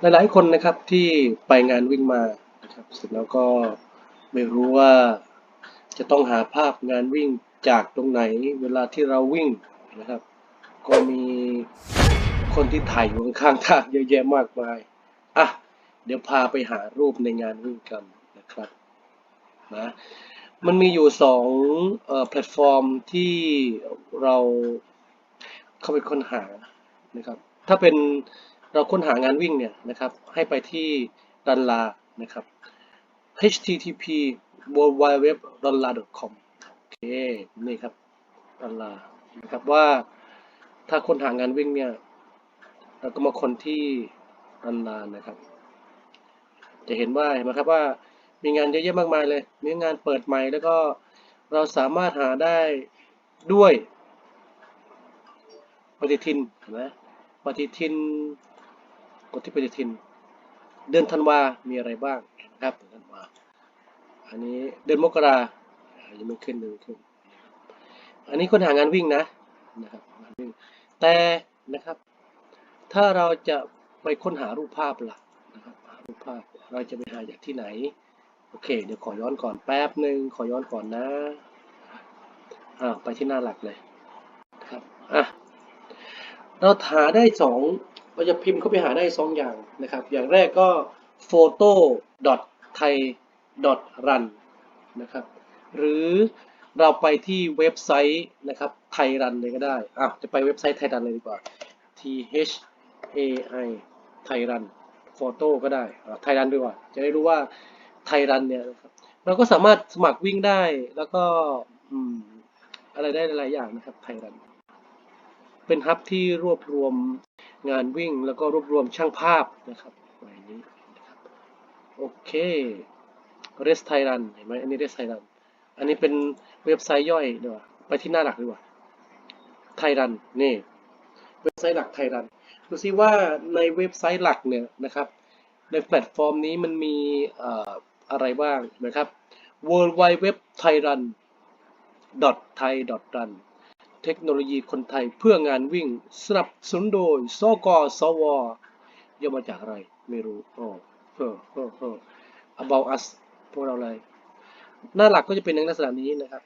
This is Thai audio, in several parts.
หลายๆคนนะครับที่ไปงานวิ่งมานะครับเสร็จแล้วก็ไม่รู้ว่าจะต้องหาภาพงานวิ่งจากตรงไหนเวลาที่เราวิ่งนะครับ ก็มีคนที่ถ่ายอยู่ข้างๆทางเยอะแยะมากมายอะเดี๋ยวพาไปหารูปในงานวิ่งกันนะครับนะมันมีอยู่สองเอ่อแพลตฟอร์มที่เราเข้าไปค้นหานะครับ ถ้าเป็น เราค้นหางานวิ่งเนี่ยนะครับ ให้ไปที่ดันลานะครับ http w w w d o n l a c o m โอเค นี่ครับดันลานะครับว่าถ้าค้นหางานวิ่งเนี่ย เราก็มาคนที่ดันลานะครับ จะเห็นว่าเห็นไหมครับว่ามีงานเยอะแยะมากมายเลย มีงานเปิดใหม่แล้วก็เราสามารถหาได้ด้วยปฏิทินเห็นไหมปฏิทิน กดที่ปฏิทิน เดือนธันวา มีอะไรบ้างนะครับเดือนธันวา อันนี้เดือนมกราอ่ายังไม่ขึ้นเลยขึ้น อันนี้ค้นหางานวิ่งนะนะครับงานวิ่ง แต่นะครับ ถ้าเราจะไปค้นหารูปภาพล่ะนะครับหารูปภาพ เราจะไปหาจากที่ไหน โอเค เดี๋ยวขอย้อนก่อนแป๊บหนึ่งขอย้อนก่อนนะอ่าไปที่หน้าหลักเลยนะครับอะเราหาได้สอง เราจะพิมพ์เข้าไปหาได้สองอย่างนะครับ อย่างแรกก็ photo thai run นะครับ หรือเราไปที่เว็บไซต์นะครับไทยรันเลยก็ได้อะจะไปเว็บไซต์ไทยรันเลยดีกว่า T H A I ไทยรันโฟโต้ก็ได้ไทยรันดีกว่า จะได้รู้ว่าไทยรันเนี่ยนะครับเราก็สามารถสมัครวิ่งได้แล้วก็อะไรได้หลายอย่างนะครับไทยรัน เป็นฮับที่รวบรวมงานวิ่ง แล้วก็รวบรวมช่างภาพนะครับไว้นี้นะครับโอเคเรสไทยรันเห็นไหมอันนี้เรสไทยรันอันนี้เป็นเว็บไซต์ย่อยดีกว่าไปที่หน้าหลักดีกว่าไทยรันนี่เว็บไซต์หลักไทยรันดูซิว่าในเว็บไซต์หลักเนี่ยนะครับในแพลตฟอร์มนี้มันมีเอ่ออะไรบ้างนะครับ w w w t h a i r u n thai run เทคโนโลยีคนไทยเพื่องานวิ่ง สนับสนุนโดยสกสวย่อมาจากอะไร ไม่รู้อ๋อเออเออเออ about us พวกเราเลย หน้าหลักก็จะเป็นในลักษณะนี้นะครับ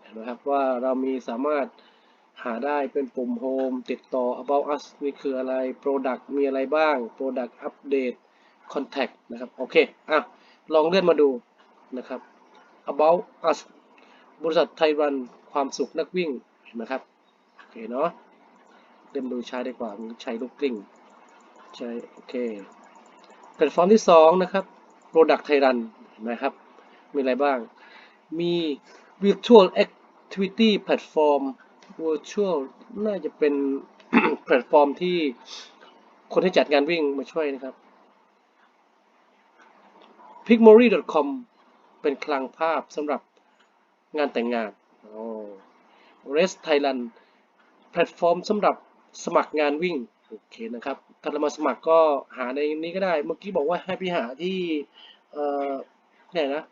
เห็นไหมครับว่าเรามีสามารถหาได้เป็นปุ่ม Home ติดต่อ About Us นี่คืออะไร Product มีอะไรบ้าง Product Update Contact นะครับ โอเค อะ ลองเลื่อนมาดูนะครับ About Us บริษัทไทยรัน ความสุขนักวิ่ง นไหมครับโอเคเนาะเริ่มดูใช้ดีกว่าใช้ลูกกลิ้งใช้โอเคแพลตฟอร์มที่ 2 นะครับ Product ไทยรันนไหมครับ มีอะไรบ้าง มี Virtual Activity Platform Virtual น่าจะเป็นแพลตฟอร์มที่คนที่จัดงานวิ่งมาช่วยนะครับ Picmory.com เป็นคลังภาพสำหรับงานแต่งงาน โอ้ Rest Thailand แพลตฟอร์มสำหรับสมัครงานวิ่ง โอเคนะครับ ถ้าเรามาสมัครก็หาในนี้ก็ได้ เมื่อกี้บอกว่าให้ไปหาที่ เอ่อไหนนะ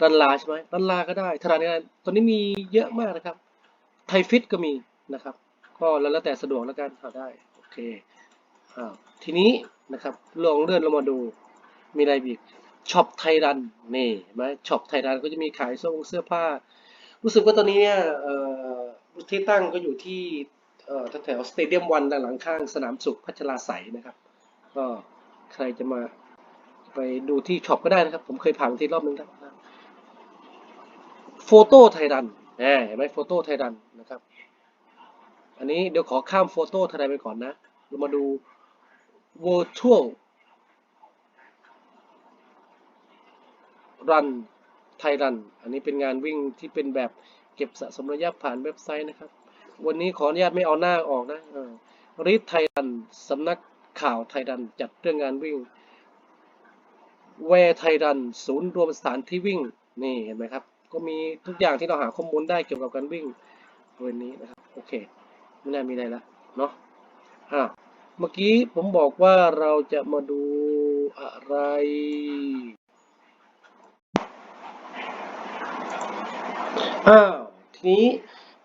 ดันลาใช่ไหมดันลาก็ได้ธนาคารตอนนี้มีเยอะมากนะครับ ไทยฟิตก็มีนะครับ ก็แล้วแต่สะดวกแล้วกันหาได้ โอเคอ่าทีนี้นะครับ ลองเลื่อนลงมาดู มีอะไรอีกช็อปไทยรันนี่ไหมช็อปไทยรันก็จะมีขายเสื้อผ้า รู้สึกว่าตอนนี้เนี่ยที่ตั้งก็อยู่ที่แถวสเตเดียมวันหลังข้างสนามสุขพัชราไสยนะครับก็ใครจะมาไปดูที่ช็อปก็ได้นะครับ ผมเคยผ่านที่รอบนึงครับโฟโต้ไทยรันเห็นไหมโฟโต้ไทยรันนะครับ อันนี้เดี๋ยวขอข้ามโฟโต้ไทยรันไปก่อนนะ เรามาดู virtual run ไทยรัน อันนี้เป็นงานวิ่งที่เป็นแบบเก็บสะสมระยะผ่านเว็บไซต์นะครับ วันนี้ขออนุญาตไม่เอาหน้าออกนะรีดไทยรันสำนักข่าวไทยรันจัดเรื่องงานวิ่ง แวร์ไทยรัน ศูนย์รวมสถานที่วิ่ง นี่เห็นไหมครับ ก็มีทุกอย่างที่เราหาข้อมูลได้เกี่ยวกับการวิ่งวันนี้นะครับ โอเค ไม่น่ามีอะไรละเนาะอ่าเมื่อกี้ผมบอกว่าเราจะมาดูอะไร อ้าวทีนี้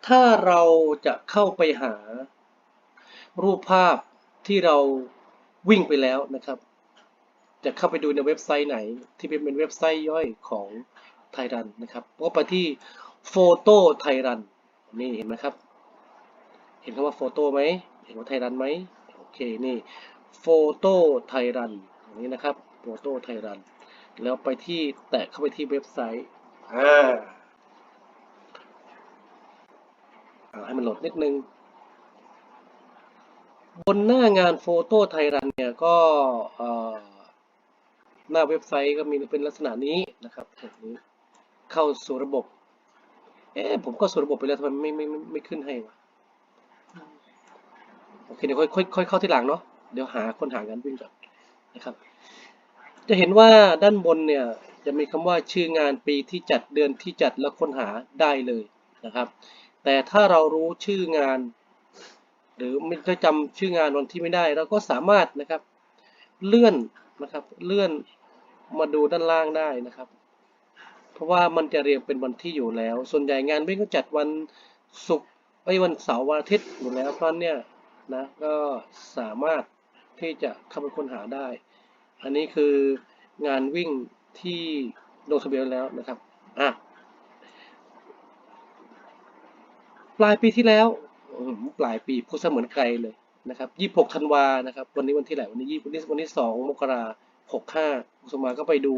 ถ้าเราจะเข้าไปหารูปภาพที่เราวิ่งไปแล้วนะครับ จะเข้าไปดูในเว็บไซต์ไหน ที่เป็นเว็บไซต์ย่อยของไทยรันนะครับก็ไปที่โฟโต้ไทยรันนี่เห็นไหมครับ เห็นคำว่าโฟโต้ไหมเห็นว่าไทยรันไหมโอเคนี่โฟโต้ไทยรันนี้นะครับโฟโต้ไทยรันแล้วไปที่แตะเข้าไปที่เว็บไซต์อ่าเอา ให้มันโหลดนิดนึง บนหน้างานโฟโต้ไทยรันเนี่ยก็หน้าเว็บไซต์ก็มีเป็นลักษณะนี้นะครับแบบนี้เข้าสู่ระบบ เอ๊ะผมก็สู่ระบบไปแล้วทำไมไม่ไม่ไม่ไม่ขึ้นให้วะโอเคเดี๋ยวค่อยค่อยค่อยเข้าที่หลังเนาะเดี๋ยวหาคนหางานวิ่งก่อนนะครับ จะเห็นว่าด้านบนเนี่ยจะมีคำว่าชื่องานปีที่จัดเดือนที่จัดแล้วค้นหาได้เลยนะครับ แต่ถ้าเรารู้ชื่องาน หรือไม่ถ้าจำชื่องานวันที่ไม่ได้ เราก็สามารถนะครับเลื่อนนะครับเลื่อนมาดูด้านล่างได้นะครับ เพราะว่ามันจะเรียงเป็นวันที่อยู่แล้ว ส่วนใหญ่งานวิ่งก็จัดวันศุกร์ไอ้วันเสาร์วันอาทิตย์อยู่แล้วเพราะฉะนั้นเนี่ยนะก็สามารถที่จะเข้าไปค้นหาได้ อันนี้คืองานวิ่งที่ลงทะเบียนแล้วนะครับอะป ลายปีที่แล้วปลายปีพูดเสมือนไกลเลยนะครับ26ธันวานะครับ วันนี้วันที่ไหนวันนี้ยี่วันนี้วันที่2มกรา65คุณสมมาก็ไปดู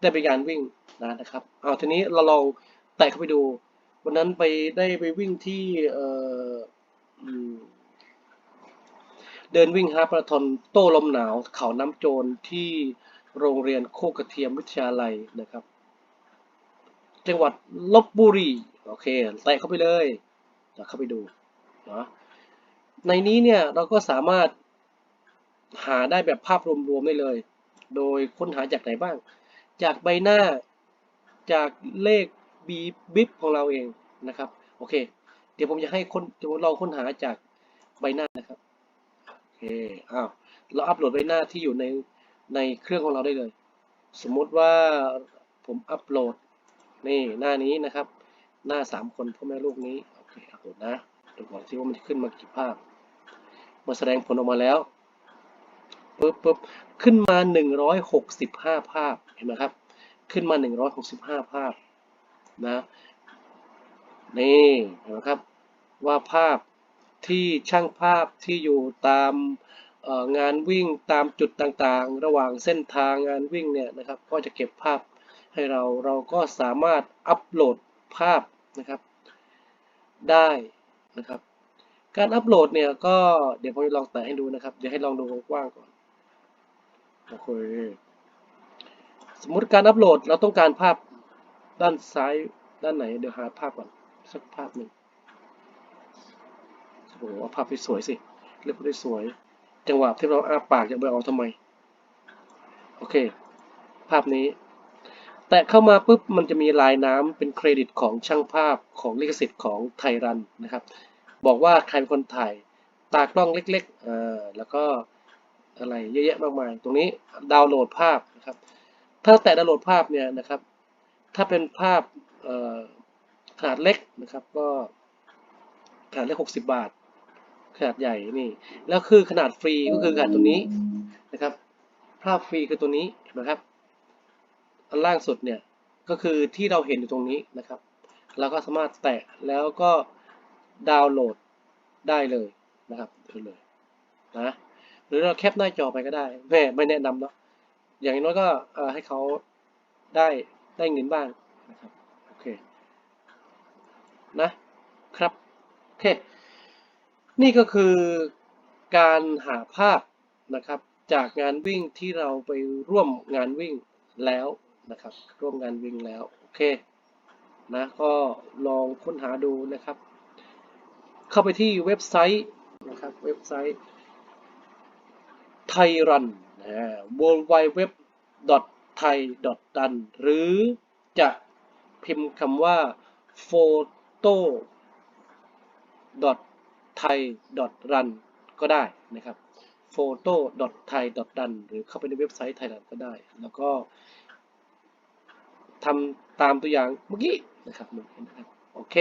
ได้ไปงานวิ่งนะนะครับเอาทีนี้เราลองแตะเข้าไปดู วันนั้นไปได้ไปวิ่งที่เอ่อเดินวิ่งฮาล์ฟมาราธอนโต้ลมหนาว เขาน้ำโจรที่โรงเรียนโคกระเทียมวิทยาลัยนะครับ จังหวัดลบบุรี โอเค แตะเข้าไปเลย เดี๋ยวเข้าไปดูนะในนี้เนี่ยเราก็สามารถหาได้แบบภาพรวมๆได้เลย โดยค้นหาจากไหนบ้าง จากใบหน้า จากเลขบีบิบของเราเองนะครับ โอเค เดี๋ยวผมจะให้คนเดี๋ยวเราค้นหาจากใบหน้านะครับ โอเค อ้าว เราอัปโหลดใบหน้าที่อยู่ในในเครื่องของเราได้เลย สมมติว่าผมอัปโหลดนี่หน้านี้นะครับ หน้าสามคนพ่อแม่ลูกนี้ อเคอัปโหลดนะดูก่อนที่ว่ามันจะขึ้นมากี่ภาพมาแสดงผลออกมาแล้วปึ๊บปึ๊บขึ้นมาหนึ่งร้อยหกสิบห้าภาพเห็นไหมครับ ขึ้นมาหนึ่งร้อยหกสิบห้าภาพนะนี่เห็นไหมครับว่าภาพที่ช่างภาพที่อยู่ตามงานวิ่งตามจุดต่างๆ ระหว่างเส้นทางงานวิ่งเนี่ยนะครับ ก็จะเก็บภาพให้เราเราก็สามารถอัปโหลดภาพนะครับ ได้นะครับ การอัปโหลดเนี่ยก็เดี๋ยวผมจะลองแตะให้ดูนะครับเดี๋ยวให้ลองดูกว้างๆก่อนโอเคสมมุติการอัปโหลดเราต้องการภาพด้านซ้ายด้านไหน เดี๋ยวหาภาพก่อนสักภาพหนึ่งโอ้โหภาพสวยสิเลือกภาพที่สวย จังหวะที่เราอ้าปากจะไปเอาทำไม โอเค ภาพนี้ แต่เข้ามาปุ๊บมันจะมีลายน้ำเป็นเครดิตของช่างภาพของลิขสิทธิ์ของไทยรันนะครับ บอกว่าใครเป็นคนถ่ายตากล้องเล็กๆอ่าแล้วก็อะไรเยอะแยะมากมาย ตรงนี้ดาวน์โหลดภาพนะครับ ถ้าแตะดาวน์โหลดภาพเนี่ยนะครับ ถ้าเป็นภาพเอ่อขนาดเล็กนะครับก็ขนาดเล็ก60 บาท ขนาดใหญ่นี่ แล้วคือขนาดฟรีก็คือขนาดตัวนี้นะครับ ภาพฟรีคือตัวนี้นไหมครับ อันล่างสุดเนี่ยก็คือที่เราเห็นอยู่ตรงนี้นะครับ เราก็สามารถแตะแล้วก็ดาวน์โหลดได้เลยนะครับดูเลยนะหรือเราแคปหน้าจอไปก็ได้แม่ไม่แนะนำเนาะอย่างน้อยก็ให้เขาได้ได้เงินบ้างนะครับโอเคนะครับโอเคนี่ก็คือการหาภาพนะครับจากงานวิ่งที่เราไปร่วมงานวิ่งแล้ว นะครับ ร่วมงานวิ่งแล้ว โอเคนะก็ลองค้นหาดูนะครับ เข้าไปที่เว็บไซต์นะครับเว็บไซต์ไทยรันนะ w w w t h a i r u n หรือจะพิมพ์คำว่า photo thai run ก็ได้นะครับ photo thai run หรือเข้าไปในเว็บไซต์ไทยรันก็ได้ แล้วก็ ทำตามตัวอย่างเมื่อกี้นะครับนะครับโอเค